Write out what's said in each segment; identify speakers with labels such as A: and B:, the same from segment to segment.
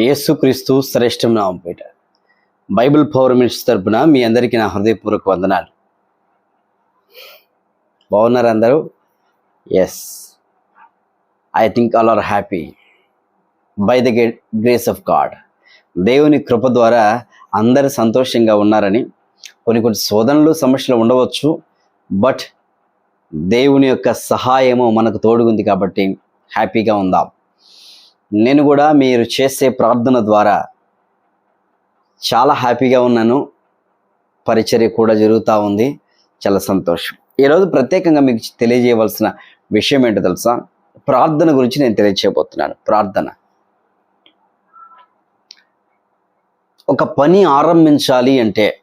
A: యేసుక్రీస్తు శ్రేష్టం నామంపేట Bible power minutes తరపున మీ అందరికీ నా హృదయపూర్వక వందనాలు. బాగున్నారు అందరూ? Yes I think all are happy by the grace of God దేవుని కృప ద్వారా అందరు సంతోషంగా ఉన్నారని కొన్ని కొన్ని శోధనలు సమస్యలు ఉండవచ్చు బట్ దేవుని యొక్క సహాయము మనకు తోడుగుంది కాబట్టి హ్యాపీగా ఉందాం. నేను కూడా మీరు చేసే ప్రార్థన ద్వారా చాలా హ్యాపీగా ఉన్నాను. పరిచర్య కూడా జరుగుతూ ఉంది. చాలా సంతోషం. ఈరోజు ప్రత్యేకంగా మీకు తెలియజేయవలసిన విషయం ఏంటో తెలుసా? ప్రార్థన గురించి నేను తెలియజేయబోతున్నాను ప్రార్థన. ఒక పని ఆరంభించాలి అంటే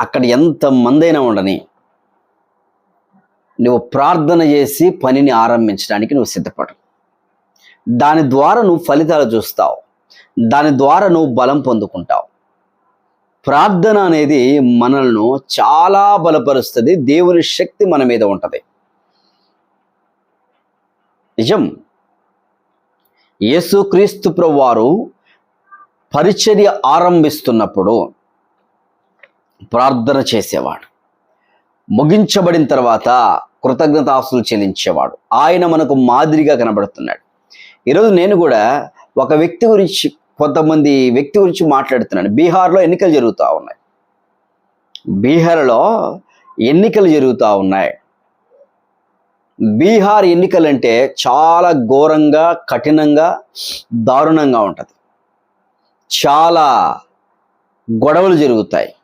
A: అక్కడ ఎంత మందైనా ఉండని నువ్వు ప్రార్థన చేసి పనిని ఆరంభించడానికి నువ్వు సిద్ధపడు. దాని ద్వారా నువ్వు ఫలితాలు చూస్తావు. దాని ద్వారా నువ్వు బలం పొందుకుంటావు. ప్రార్థన అనేది మనల్ని చాలా బలపరుస్తుంది. దేవుని శక్తి మన మీద ఉంటుంది. నిజం? యేసుక్రీస్తు ప్రభువారు పరిచర్య ఆరంభిస్తున్నప్పుడు ప్రార్థన చేసేవాడు. ముగించబడిన తర్వాత కృతజ్ఞతాస్తులు చెల్లించేవాడు. ఆయన మనకు మాదిరిగా కనబడుతున్నాడు. ఈరోజు నేను కూడా ఒక వ్యక్తి గురించి కొంతమంది వ్యక్తి గురించి మాట్లాడుతున్నాను. బీహార్లో ఎన్నికలు జరుగుతూ ఉన్నాయి. బీహార్లో ఎన్నికలు జరుగుతూ ఉన్నాయి. బీహార్ ఎన్నికలంటే చాలా ఘోరంగా కఠినంగా దారుణంగా ఉంటుంది. చాలా గొడవలు జరుగుతాయి.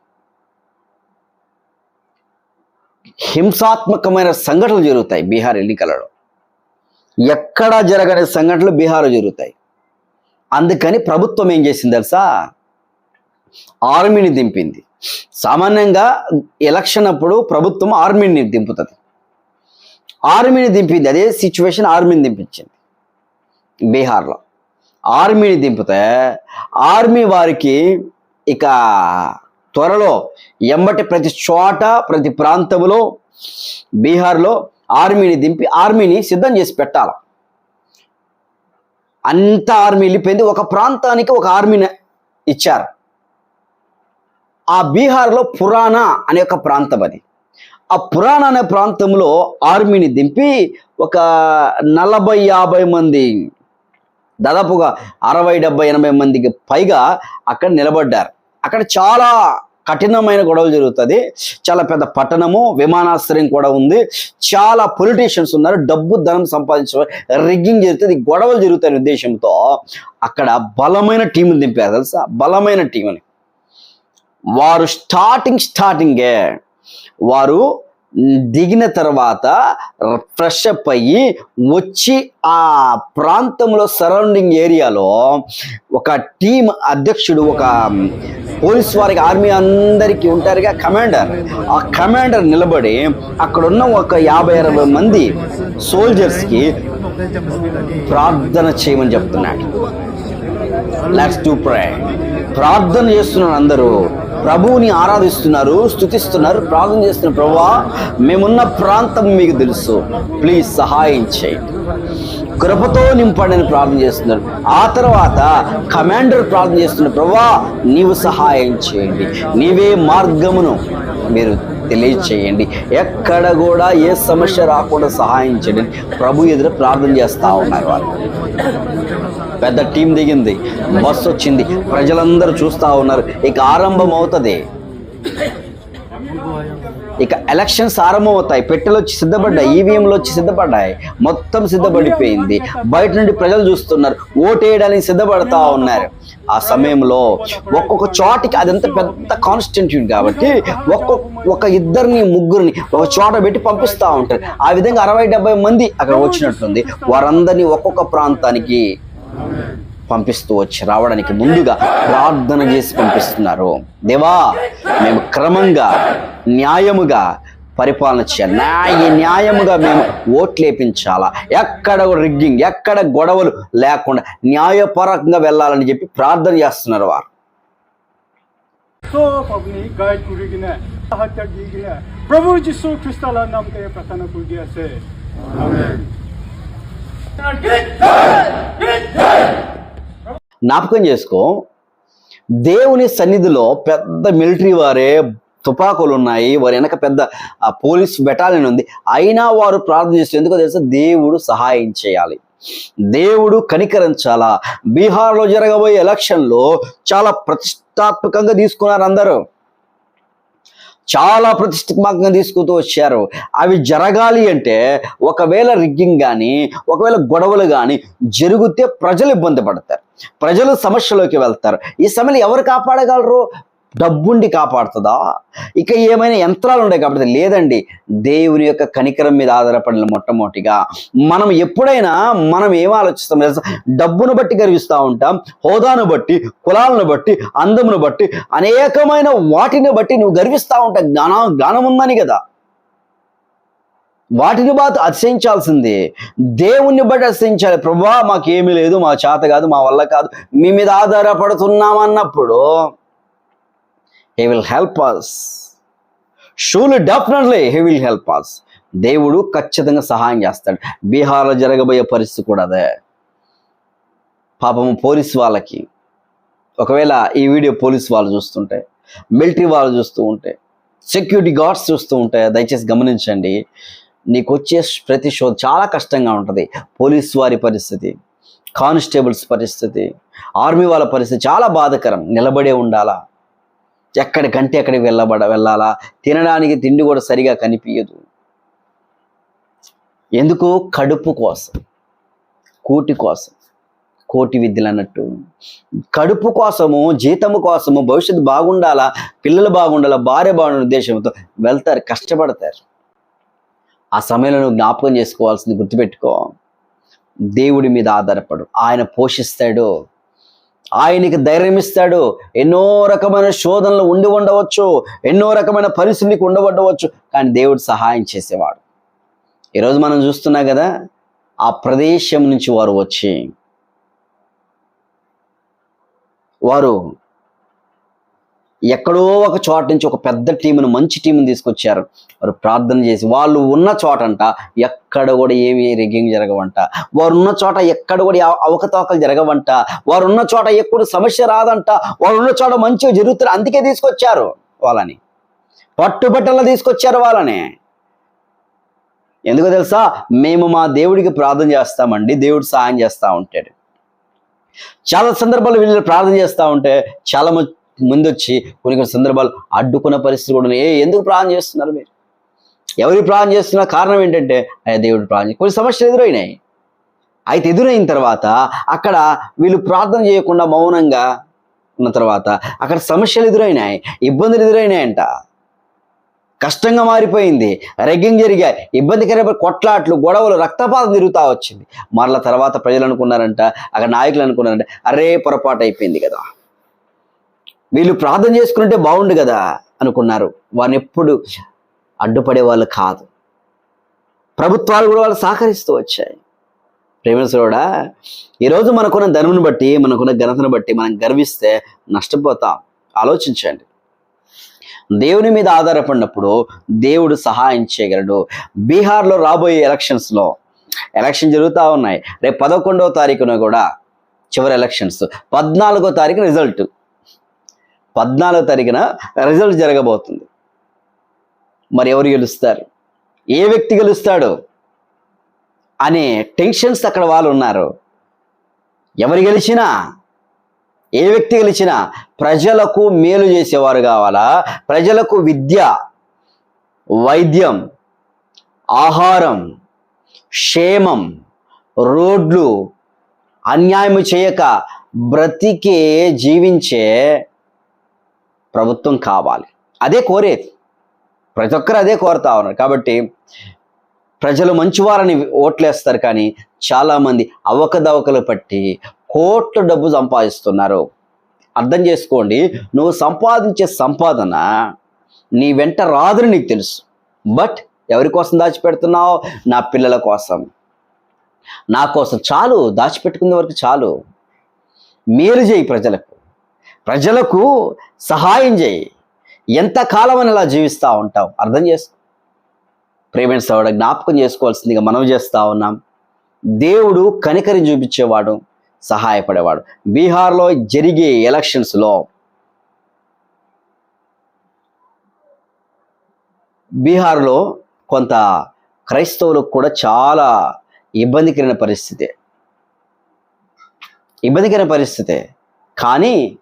A: హింసాత్మకమైన సంఘటనలు జరుగుతాయి బీహార్ ఎన్నికలలో. ఎక్కడా జరగని సంఘటనలు బీహార్లో జరుగుతాయి. అందుకని ప్రభుత్వం ఏం చేసింది తెలుసా? ఆర్మీని దింపింది. సామాన్యంగా ఎలక్షన్ అప్పుడు ప్రభుత్వం ఆర్మీని దింపుతుంది. ఆర్మీని దింపింది అదే సిచ్యువేషన్ ఆర్మీని దింపించింది. బీహార్లో ఆర్మీని దింపితే ఆర్మీ వారికి ఇక త్వరలో ఎంబటి ప్రతి చోట ప్రతి ప్రాంతంలో బీహార్లో ఆర్మీని దింపి ఆర్మీని సిద్ధం చేసి పెట్టాలి? అంత ఆర్మీ వెళ్ళిపోయింది. ఒక ప్రాంతానికి ఒక ఆర్మీని ఇచ్చారు. ఆ బీహార్లో పురాణ అనే ఒక ప్రాంతం అది. ఆ పురాణ అనే ప్రాంతంలో ఆర్మీని దింపి ఒక నలభై యాభై మంది దాదాపుగా అరవై డెబ్బై ఎనభై మందికి పైగా అక్కడ నిలబడ్డారు. అక్కడ చాలా కఠినమైన గొడవలు జరుగుతుంది. చాలా పెద్ద పట్టణము విమానాశ్రయం కూడా ఉంది. చాలా పొలిటీషియన్స్ ఉన్నారు. డబ్బు ధనం సంపాదించడం రిగ్గింగ్ జరుగుతుంది. గొడవలు జరుగుతాయి ఉద్దేశంతో అక్కడ బలమైన టీంని దింపారు తెలుసా? బలమైన టీంని వారు స్టార్టింగ్ స్టార్టింగే వారు దిగిన తర్వాత ఫ్రెష్ అప్ అయ్యి వచ్చి ఆ ప్రాంతంలో సరౌండింగ్ ఏరియాలో ఒక టీం అధ్యక్షుడు ఒక పోలీస్ వారికి ఆర్మీ అందరికీ ఉంటారుగా కమాండర్. ఆ కమాండర్ నిలబడి అక్కడ ఉన్న ఒక యాభై అరవై మంది సోల్జర్స్కి ప్రార్థన చేయమని చెప్తున్నాడు. లెట్స్ టు ప్రే ప్రార్థన చేస్తున్నారు అందరూ. ప్రభువుని ఆరాధిస్తున్నారు స్థుతిస్తున్నారు ప్రార్థన చేస్తున్న ప్రభువా మేమున్న ప్రాంతం మీకు తెలుసు. ప్లీజ్ సహాయం చేయండి. కృపతో నింపడని ప్రార్థన చేస్తున్నారు. ఆ తర్వాత కమాండర్ ప్రార్థన చేస్తున్న ప్రభా నీవు సహాయం చేయండి. నీవే మార్గమును మీరు తెలియచేయండి. ఎక్కడ కూడా ఏ సమస్య రాకుండా సహాయం చేయండి. ప్రభు ఎదురు ప్రార్థన చేస్తూ ఉన్నారు వాళ్ళు. పెద్ద టీం దిగింది బస్సు వచ్చింది ప్రజలందరూ చూస్తూ ఉన్నారు. ఇక ఆరంభం అవుతుంది ఇక ఎలక్షన్స్ ఆరంభమవుతాయి. పెట్టెలు వచ్చి సిద్ధపడ్డాయి ఈవీఎంలు వచ్చి సిద్ధపడ్డాయి. మొత్తం సిద్ధపడిపోయింది. బయట నుండి ప్రజలు చూస్తున్నారు. ఓటేయడానికి సిద్ధపడతా ఉన్నారు. ఆ సమయంలో ఒక్కొక్క చోటికి అదంతా పెద్ద కాన్స్టిట్యూట్ కాబట్టి ఒక్కొక్క ఒక ఇద్దరిని ముగ్గురిని ఒక చోట పెట్టి పంపిస్తూ ఉంటారు. ఆ విధంగా అరవై డెబ్బై మంది అక్కడ వచ్చినట్టుంది వారందరినీ ఒక్కొక్క ప్రాంతానికి పంపిస్తూ వచ్చి రావడానికి ముందుగా ప్రార్థన చేసి పంపిస్తున్నారు దేవా మేము క్రమంగా న్యాయముగా పరిపాలన చేయాలి న్యాయ న్యాయముగా మేము ఓట్లేపించాలా ఎక్కడ రిగ్గింగ్ ఎక్కడ గొడవలు లేకుండా న్యాయపరంగా వెళ్ళాలని చెప్పి ప్రార్థన చేస్తున్నారు వారు
B: सब अपनी गाइड कुरिगिने हत्या गिगिने प्रभु जिसु ख्रिस्ताला नाम के प्रार्थना कुरिगिया से आमेन
A: జ్ఞాపకం చేసుకో. దేవుని సన్నిధిలో పెద్ద మిలిటరీ వారే తుపాకులు ఉన్నాయి. వారి వెనక పెద్ద పోలీస్ బెటాలియన్ ఉంది. అయినా వారు ప్రార్థన చేస్తారు. ఎందుకో తెలుసా? దేవుడు సహాయం చేయాలి. దేవుడు కనికరించాలా. బీహార్లో జరగబోయే ఎలక్షన్లో చాలా ప్రతిష్టాత్మకంగా తీసుకున్నారు అందరూ. చాలా ప్రతిష్టాత్మకంగా తీసుకుంటూ వచ్చారు. అవి జరగాలి అంటే ఒకవేళ రిగ్గింగ్ కానీ ఒకవేళ గొడవలు కానీ జరిగితే ప్రజలు ఇబ్బంది పడతారు. ప్రజలు సమస్యలోకి వెళ్తారు. ఈ సమయంలో ఎవరు కాపాడగలరు? డబ్బుండి కాపాడుతుందా? ఇక ఏమైనా యంత్రాలు ఉన్నాయి కాబట్టి లేదండి. దేవుని యొక్క కనికరం మీద ఆధారపడిన మొట్టమొదటిగా మనం ఎప్పుడైనా మనం ఏం ఆలోచిస్తాం తెలుసా? డబ్బును బట్టి గర్విస్తూ ఉంటాం హోదాను బట్టి కులాలను బట్టి అందమును బట్టి అనేకమైన వాటిని బట్టి నువ్వు గర్విస్తూ ఉంటావు జ్ఞానం జ్ఞానం ఉందని కదా. వాటిని బాధ అతిశయించాల్సిందే. దేవుణ్ణి బట్టి అతిశయించాలి. ప్రభా మాకేమీ లేదు మా చేత కాదు మా వల్ల కాదు. మీ మీద ఆధారపడుతున్నాం అన్నప్పుడు he will help us షూలు definitely he will help us దేవుడు ఖచ్చితంగా సహాయం చేస్తాడు. బీహార్లో జరగబోయే పరిస్థితి కూడా అదే. పాపము పోలీస్ వాళ్ళకి. ఒకవేళ ఈ వీడియో పోలీస్ వాళ్ళు చూస్తుంటే మిలిటరీ వాళ్ళు చూస్తూ ఉంటే సెక్యూరిటీ గార్డ్స్ చూస్తూ ఉంటే దయచేసి గమనించండి. నీకు వచ్చే ప్రతి షో చాలా కష్టంగా ఉంటుంది. పోలీస్ వారి పరిస్థితి కానిస్టేబుల్స్ పరిస్థితి ఆర్మీ వాళ్ళ పరిస్థితి చాలా బాధకరం. నిలబడే ఉండాలా? ఎక్కడికంటే అక్కడికి వెళ్ళబడ వెళ్ళాలా? తినడానికి తిండి కూడా సరిగా కనిపించదు ఎందుకు? కడుపు కోసం. కూటి కోసం. కోటి విద్యలు అన్నట్టు. కడుపు కోసము జీతము కోసము భవిష్యత్తు బాగుండాలా? పిల్లలు బాగుండాలా? భార్య బాగుండే ఉద్దేశంతో వెళ్తారు కష్టపడతారు. ఆ సమయంలో నువ్వు జ్ఞాపకం చేసుకోవాల్సింది గుర్తుపెట్టుకో. దేవుడి మీద ఆధారపడు. ఆయన పోషిస్తాడు. ఆయనకి ధైర్యం ఇస్తాడు. ఎన్నో రకమైన శోధనలు ఉండి ఉండవచ్చు. ఎన్నో రకమైన పరిస్థితులకు ఉండబడవచ్చు. కానీ దేవుడు సహాయం చేసేవాడు. ఈరోజు మనం చూస్తున్నా కదా ఆ ప్రదేశం నుంచి వారు వచ్చి వారు ఎక్కడో ఒక చోట నుంచి ఒక పెద్ద టీంను మంచి టీంని తీసుకొచ్చారు. వారు ప్రార్థన చేసి వాళ్ళు ఉన్న చోటంట ఎక్కడ కూడా ఏమి రిగ్గింగ్ జరగవంట. వారు ఉన్న చోట ఎక్కడ కూడా అవకతవకలు జరగవంట. వారు ఉన్న చోట ఎక్కడ సమస్య రాదంట. వారు ఉన్న చోట మంచిగా జరుగుతారు. అందుకే తీసుకొచ్చారు వాళ్ళని. పట్టుబట్టల్లో తీసుకొచ్చారు వాళ్ళని. ఎందుకో తెలుసా? మేము మా దేవుడికి ప్రార్థన చేస్తామండి. దేవుడు సహాయం చేస్తూ ఉంటాడు. చాలా సందర్భాలు వీళ్ళు ప్రార్థన చేస్తూ ఉంటే చాలా ముందు వచ్చి కొన్ని కొన్ని సందర్భాలు అడ్డుకున్న పరిస్థితి కూడా ఉన్నాయి. ఏ ఎందుకు ప్రార్థన చేస్తున్నారు మీరు? ఎవరి ప్రాణం చేస్తున్న కారణం ఏంటంటే అయ్యా దేవుడు ప్రాణం కొన్ని సమస్యలు ఎదురైనాయి. అయితే ఎదురైన తర్వాత అక్కడ వీళ్ళు ప్రార్థన చేయకుండా మౌనంగా ఉన్న తర్వాత అక్కడ సమస్యలు ఎదురైనాయి ఇబ్బందులు ఎదురైనాయంట. కష్టంగా మారిపోయింది రెగ్గింగ్ జరిగాయి ఇబ్బందికరమైన కొట్లాట్లు గొడవలు రక్తపాతం తిరుగుతా వచ్చింది. మరల తర్వాత ప్రజలు అనుకున్నారంట అక్కడ నాయకులు అనుకున్నారంట అరే పొరపాటు అయిపోయింది కదా. వీళ్ళు ప్రార్థన చేసుకుంటే బాగుండు కదా అనుకున్నారు. వారిని ఎప్పుడు అడ్డుపడే వాళ్ళు కాదు. ప్రభుత్వాలు కూడా వాళ్ళు సహకరిస్తూ వచ్చాయి. ప్రేమసుడా ఈరోజు మనకున్న ధనమును బట్టి మనకున్న ఘనతను బట్టి మనం గర్విస్తే నష్టపోతాం. ఆలోచించండి. దేవుని మీద ఆధారపడినప్పుడు దేవుడు సహాయం చేయగలడు. బీహార్లో రాబోయే ఎలక్షన్స్లో ఎలక్షన్ జరుగుతూ ఉన్నాయి. రేపు పదకొండవ తారీఖున కూడా చివరి ఎలక్షన్స్ పద్నాలుగో తారీఖు రిజల్ట్ పద్నాలుగో తారీఖున రిజల్ట్ జరగబోతుంది. మరి ఎవరు గెలుస్తారు? ఏ వ్యక్తి గెలుస్తాడు? అనే టెన్షన్స్ అక్కడ వాళ్ళు ఉన్నారు. ఎవరు గెలిచినా ఏ వ్యక్తి గెలిచినా ప్రజలకు మేలు చేసేవారు కావాలా? ప్రజలకు విద్య వైద్యం ఆహారం క్షేమం రోడ్లు అన్యాయం చేయక బ్రతికే జీవించే ప్రభుత్వం కావాలి. అదే కోరేది. ప్రతి ఒక్కరు అదే కోరుతా ఉన్నారు. కాబట్టి ప్రజలు మంచివారని ఓట్లేస్తారు కానీ చాలామంది అవకదవకలు పట్టి కోట్ల డబ్బు సంపాదిస్తున్నారు. అర్థం చేసుకోండి. నువ్వు సంపాదించే సంపాదన నీ వెంట రాదని నీకు తెలుసు. బట్ ఎవరి కోసం దాచిపెడుతున్నావు? నా పిల్లల కోసం. నా కోసం. చాలు. దాచిపెట్టుకునే వరకు చాలు. మేలు చేయి ప్రజలకు. ప్రజలకు సహాయం చేయి. ఎంతకాలం అని ఇలా జీవిస్తూ ఉంటావు? అర్థం చేసుకో. ప్రేమైన సోడ జ్ఞాపకం చేసుకోవాల్సిందిగా మనం చేస్తూ ఉన్నాం. దేవుడు కనికరి చూపించేవాడు సహాయపడేవాడు. బీహార్లో జరిగే ఎలక్షన్స్లో బీహార్లో కొంత క్రైస్తవులకు కూడా చాలా ఇబ్బందికరమైన పరిస్థితి. ఇబ్బందికరమైన పరిస్థితే. కానీ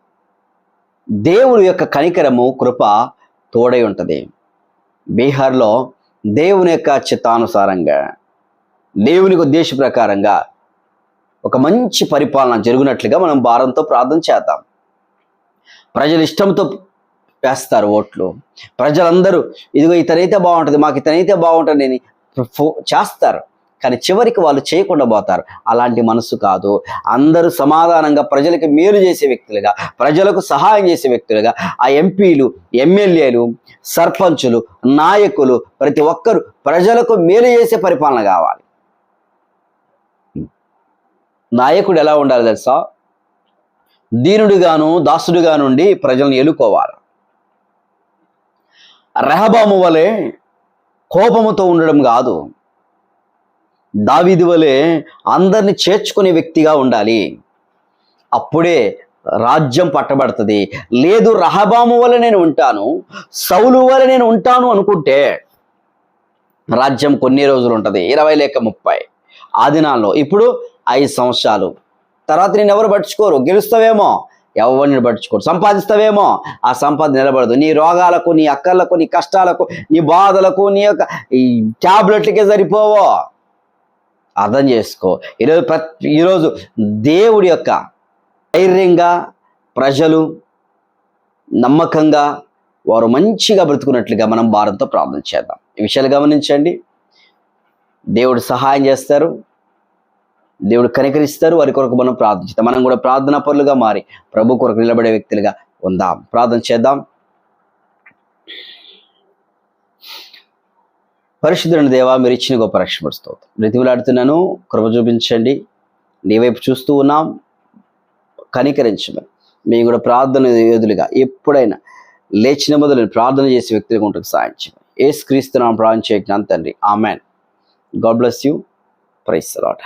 A: దేవుని యొక్క కనికరము కృప తోడై ఉంటుంది. బీహార్లో దేవుని యొక్క చిత్తానుసారంగా దేవునికి ఉద్దేశ ప్రకారంగా ఒక మంచి పరిపాలన జరుగునట్లుగా మనం భారంతో ప్రార్థన చేద్దాం. ప్రజలు ఇష్టంతో వేస్తారు ఓట్లు. ప్రజలందరూ ఇదిగో ఇతనైతే బాగుంటుంది మాకు ఇతనైతే బాగుంటుంది అని ఫో- చేస్తారు. కానీ చివరికి వాళ్ళు చేయకుండా పోతారు. అలాంటి మనసు కాదు. అందరూ సమాధానంగా ప్రజలకు మేలు చేసే వ్యక్తులుగా ప్రజలకు సహాయం చేసే వ్యక్తులుగా ఆ ఎంపీలు ఎమ్మెల్యేలు సర్పంచులు నాయకులు ప్రతి ఒక్కరు ప్రజలకు మేలు చేసే పరిపాలన కావాలి. నాయకుడు ఎలా ఉండాలి తెలుసా? దీనుడుగాను దాసుడుగా నుండి ప్రజలను ఎలుకోవాలి రెహబాము వలె కోపముతో ఉండడం కాదు. దావిది వలె అందరిని చేర్చుకునే వ్యక్తిగా ఉండాలి. అప్పుడే రాజ్యం పట్టబడుతుంది. లేదు రహబాము వల్ల నేను ఉంటాను సౌలు వల్ల నేను ఉంటాను అనుకుంటే రాజ్యం కొన్ని రోజులు ఉంటుంది. ఇరవై లేక ముప్పై. ఆ దినాల్లో ఇప్పుడు ఐదు సంవత్సరాలు. తర్వాత నేను ఎవరు పట్టించుకోరు? గెలుస్తావేమో? ఎవరిని పట్టించుకోరు? సంపాదిస్తావేమో? ఆ సంపద నిలబడదు. నీ రోగాలకు నీ అక్కర్లకు నీ కష్టాలకు నీ బాధలకు నీ యొక్క ఈ ట్యాబ్లెట్లకే సరిపోవో. అర్థం చేసుకో. ఈరోజు ప్రతి ఈరోజు దేవుడి యొక్క ధైర్యంగా ప్రజలు నమ్మకంగా వారు మంచిగా బ్రతుకున్నట్లుగా మనం భారత్తో ప్రార్థన చేద్దాం. ఈ విషయాలు గమనించండి. దేవుడు సహాయం చేస్తారు. దేవుడు కనికరిస్తారు. వారి కొరకు మనం ప్రార్థిస్తాం మనం కూడా ప్రార్థనా పరులుగా మారి ప్రభు కొరకు నిలబడే వ్యక్తులుగా ఉందాం. ప్రార్థన చేద్దాం. పరిశుద్ధుని దేవా మీరు ఇచ్చిన గొప్ప రక్షపడుస్తూ బ్రతిమలాడుతున్నాను కృప చూపించండి. నీ వైపు చూస్తూ ఉన్నాం కనికరించమని. మేము కూడా ప్రార్థన యోధులుగా ఎప్పుడైనా లేచిన మొదలు ప్రార్థన చేసే వ్యక్తులకు ఉంటుంది సాయం చేయమని. ఏ స్క్రీస్తున్నాం ప్రార్థన చేయకుండా తండ్రి. Amen. God bless you. Praise lord